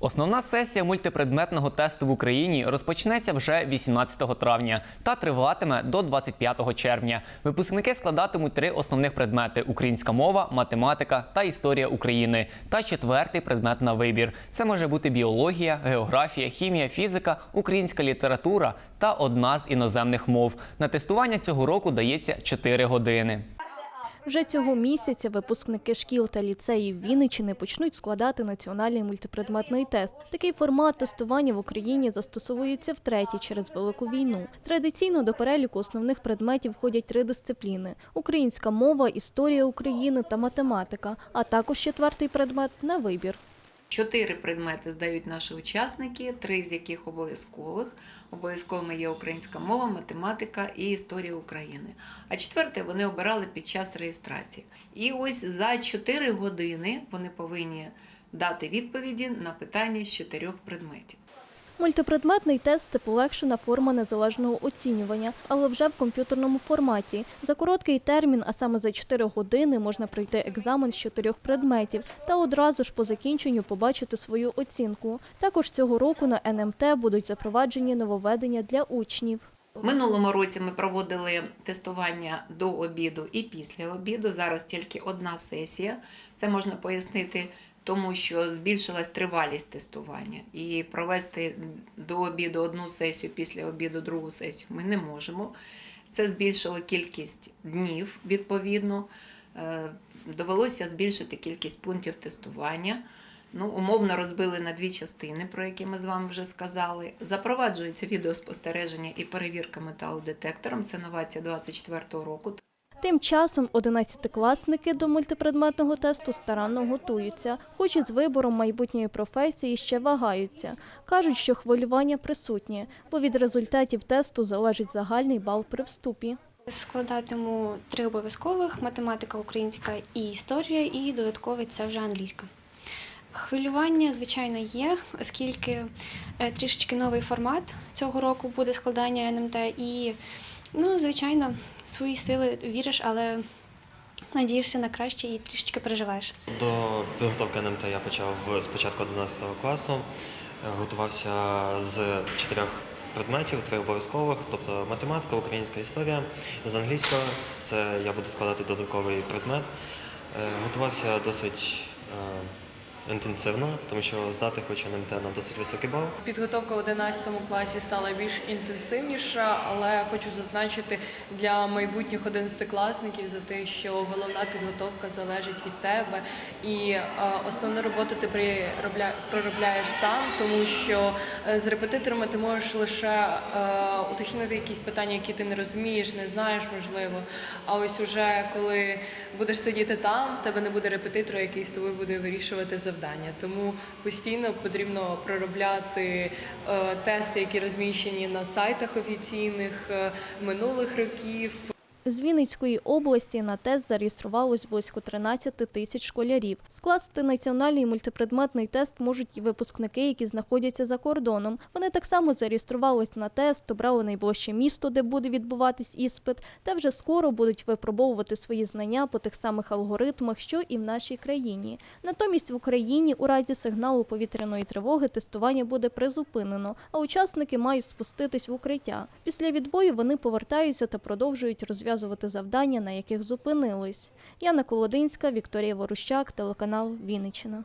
Основна сесія мультипредметного тесту в Україні розпочнеться вже 18 травня та триватиме до 25 червня. Випускники складатимуть три основних предмети: українська мова, математика та історія України. Та четвертий предмет на вибір. Це може бути біологія, географія, хімія, фізика, українська література та одна з іноземних мов. На тестування цього року дається 4 години. Вже цього місяця випускники шкіл та ліцеїв Вінниччини почнуть складати національний мультипредметний тест. Такий формат тестування в Україні застосовується втретє через велику війну. Традиційно до переліку основних предметів входять три дисципліни: українська мова, історія України та математика, а також четвертий предмет на вибір. Чотири предмети здають наші учасники, три з яких обов'язкових. Обов'язковими є українська мова, математика і історія України. А четверте вони обирали під час реєстрації. І ось за 4 години вони повинні дати відповіді на питання з чотирьох предметів. Мультипредметний тест це полегшена форма незалежного оцінювання, але вже в комп'ютерному форматі. За короткий термін, а саме за 4 години, можна пройти екзамен з чотирьох предметів та одразу ж по закінченню побачити свою оцінку. Також цього року на НМТ будуть запроваджені нововведення для учнів. Минулому році ми проводили тестування до обіду і після обіду. Зараз тільки одна сесія. Це можна пояснити, тому що збільшилась тривалість тестування. І провести до обіду одну сесію, після обіду другу сесію ми не можемо. Це збільшило кількість днів відповідно. Е, Довелося збільшити кількість пунктів тестування. Ну, умовно розбили на дві частини, про які ми з вами вже сказали. Запроваджується відеоспостереження і перевірка металодетектором. Це новація 24 року. Тим часом 11-класники до мультипредметного тесту старанно готуються, хоч і з вибором майбутньої професії ще вагаються. Кажуть, що хвилювання присутнє, бо від результатів тесту залежить загальний бал при вступі. Складатиму три обов'язкових: математика, українська і історія, і додатковий це вже англійська. Хвилювання, звичайно, є, оскільки е, трішечки новий формат цього року буде складання НМТ. І, ну, звичайно, свої сили віриш, але надієшся на краще і трішечки переживаєш. До підготовки НМТ я почав з початку 11 класу. Е, Готувався з чотирьох предметів, три обов'язкових, тобто математика, українська історія. З англійського це я буду складати додатковий предмет. Е, Готувався досить е, інтенсивно, тому що здати хочу НМТ на досить високий бал. Підготовка в 11 класі стала більш інтенсивніша, але хочу зазначити для майбутніх 11-класників за те, що головна підготовка залежить від тебе, і е, основну роботу ти проробляєш сам, тому що е, з репетиторами ти можеш лише е, уточнити якісь питання, які ти не розумієш, не знаєш, можливо. А ось уже коли будеш сидіти там, в тебе не буде репетитора, який з тобою буде вирішувати завдання. Тому постійно потрібно проробляти е, тести, які розміщені на сайтах офіційних е, минулих років. З Вінницької області на тест зареєструвалось близько 13 тисяч школярів. Скласти національний мультипредметний тест можуть і випускники, які знаходяться за кордоном. Вони так само зареєструвались на тест, обрали найближче місто, де буде відбуватись іспит, та вже скоро будуть випробовувати свої знання по тих самих алгоритмах, що і в нашій країні. Натомість в Україні у разі сигналу повітряної тривоги тестування буде призупинено, а учасники мають спуститись в укриття. Після відбою вони повертаються та продовжують розв'язувати завдання, на яких зупинились. Яна Колодинська, Вікторія Ворущак, телеканал Вінниччина.